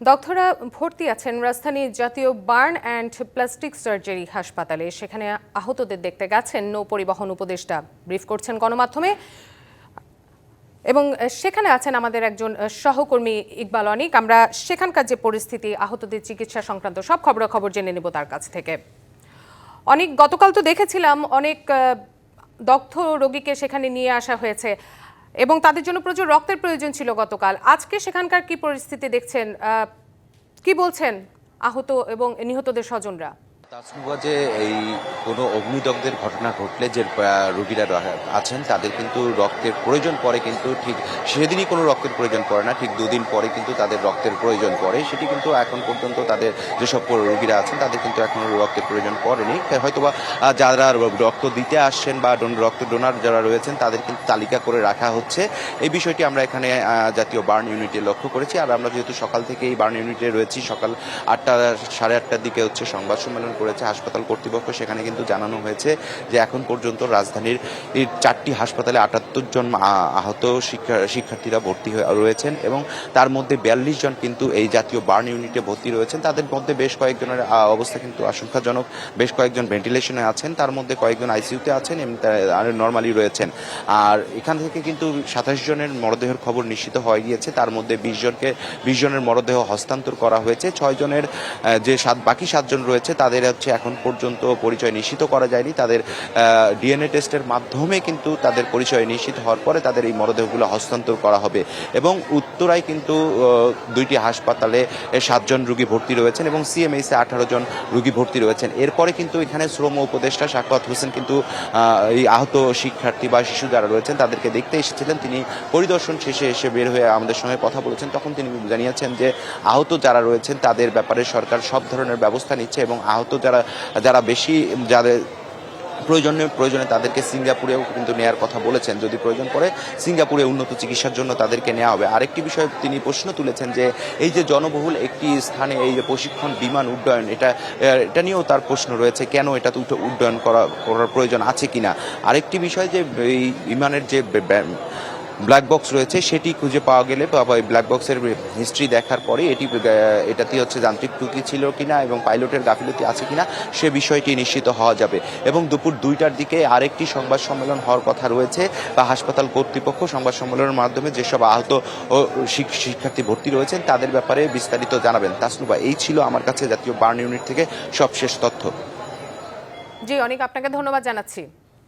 দগ্ধরা ভর্তি আছেন রাজধানী জাতীয় বার্ন অ্যান্ড প্লাস্টিক সার্জারি হাসপাতালে। সেখানে আহতদের দেখতে গেছেন নৌ পরিবহন উপদেষ্টা। ব্রিফ করছেন গণমাধ্যমে। এবং সেখানে আছেন আমাদের একজন সহকর্মী ইকবাল অনিক। আমরা সেখানকার যে পরিস্থিতি, আহতদের চিকিৎসা সংক্রান্ত সব খবরাখবর জেনে নেব তার কাছ থেকে। অনেক, গতকাল তো দেখেছিলাম অনেক দগ্ধ রোগীকে সেখানে নিয়ে আসা হয়েছে। এবং তাদের জন্য প্রচুর রক্তের প্রয়োজন ছিল গতকাল। আজকে সেখানকার কি পরিস্থিতি দেখছেন? কি বলছেন আহত এবং নিহতদের স্বজনরা? যে এই কোনো অগ্নিদগ্ধের ঘটনা ঘটলে যে রোগীরা আছেন, তাদের কিন্তু রক্তের প্রয়োজন পড়ে কিন্তু ঠিক সেদিনই কোনো রক্তের প্রয়োজন পড়ে না, ঠিক দুদিন পরে কিন্তু তাদের রক্তের প্রয়োজন পড়ে। সেটি কিন্তু এখন পর্যন্ত তাদের যেসব রোগীরা আছেন, তাদের কিন্তু এখনও রক্তের প্রয়োজন পড়েনি। হয়তোবা যারা রক্ত দিতে আসছেন বা রক্ত ডোনার যারা রয়েছেন, তাদের কিন্তু তালিকা করে রাখা হচ্ছে। এই বিষয়টি আমরা এখানে জাতীয় বার্ন ইউনিটে লক্ষ্য করেছি। আর আমরা যেহেতু সকাল থেকে এই বার্ন ইউনিটে রয়েছি, সকাল আটটা, সাড়ে আটটার দিকে হচ্ছে সংবাদ সম্মেলন করেছে হাসপাতাল কর্তৃপক্ষ, সেখানে কিন্তু জানানো হয়েছে যে এখন পর্যন্ত রাজধানীর চারটি হাসপাতালে আটাত্তর জন আহত শিক্ষা, শিক্ষার্থীরা ভর্তি হয়ে রয়েছেন এবং তার মধ্যে বিয়াল্লিশ জন কিন্তু এই জাতীয় বার্ন ইউনিটে ভর্তি রয়েছেন। তাদের মধ্যে বেশ কয়েকজনের অবস্থা কিন্তু আশঙ্কাজনক। বেশ কয়েকজন ভেন্টিলেশনে আছেন, তার মধ্যে কয়েকজন আইসিইউতে আছেন এবং নর্মালি রয়েছেন। আর এখান থেকে কিন্তু সাতাশ জনের মরদেহের খবর নিশ্চিত হয়ে গিয়েছে। তার মধ্যে বিশ জনকে, বিশ জনের মরদেহ হস্তান্তর করা হয়েছে। ছয় জনের যে সাত, বাকি সাতজন রয়েছে, তাদের হচ্ছে এখন পর্যন্ত পরিচয় নিশ্চিত করা যায়নি। তাদের ডিএনএ টেস্টের মাধ্যমে কিন্তু তাদের পরিচয় নিশ্চিত হওয়ার পরে তাদের এই মরদেহগুলো হস্তান্তর করা হবে। এবং উত্তরায় কিন্তু দুইটি হাসপাতালে সাতজন রুগী ভর্তি রয়েছেন এবং সিএমএইসে আঠারো জন রুগী ভর্তি রয়েছেন। এরপরে কিন্তু এখানে শ্রম উপদেষ্টা সাক্ষাৎ হোসেন কিন্তু এই আহত শিক্ষার্থী বা শিশু যারা রয়েছেন, তাদেরকে দেখতে এসেছিলেন। তিনি পরিদর্শন শেষে এসে বের হয়ে আমাদের সঙ্গে কথা বলেছেন। তখন তিনি জানিয়েছেন যে, আহত যারা রয়েছেন, তাদের ব্যাপারে সরকার সব ধরনের ব্যবস্থা নিচ্ছে এবং আহত যারা যারা বেশি, যাদের প্রয়োজনে প্রয়োজনে তাদেরকে সিঙ্গাপুরেও কিন্তু নেয়ার কথা বলেছেন। যদি প্রয়োজন পড়ে, সিঙ্গাপুরে উন্নত চিকিৎসার জন্য তাদেরকে নেওয়া হবে। আরেকটি বিষয় তিনি প্রশ্ন তুলেছেন যে, এই যে জনবহুল একটি স্থানে এই যে প্রশিক্ষণ বিমান উড্ডয়ন, এটা এটা নিয়েও তার প্রশ্ন রয়েছে, কেন এটা উড্ডয়ন করা, করার প্রয়োজন আছে কিনা? আরেকটি বিষয় যে, এই বিমানের যে ব্ল্যাক বক্স রয়েছে, সেটি খুঁজে পাওয়া গেলে বা এই ব্ল্যাক বক্সের হিস্ট্রি দেখার পরে এটি এটাতে হচ্ছে যান্ত্রিক ত্রুটি ছিল কিনা এবং পাইলটের গাফিলতি আছে কিনা, সে বিষয়টি নিশ্চিত হওয়া যাবে। এবং দুপুর দুইটার দিকে আরেকটি সংবাদ সম্মেলন হওয়ার কথা রয়েছে, বা হাসপাতাল কর্তৃপক্ষ সংবাদ সম্মেলনের মাধ্যমে যেসব আহত শিক্ষার্থী ভর্তি রয়েছেন, তাদের ব্যাপারে বিস্তারিত জানাবেন। তাসনুবা এই ছিল আমার কাছে জাতীয় বার্ন ইউনিট থেকে সবশেষ তথ্য। জি, অনেক, আপনাকে ধন্যবাদ জানাচ্ছি।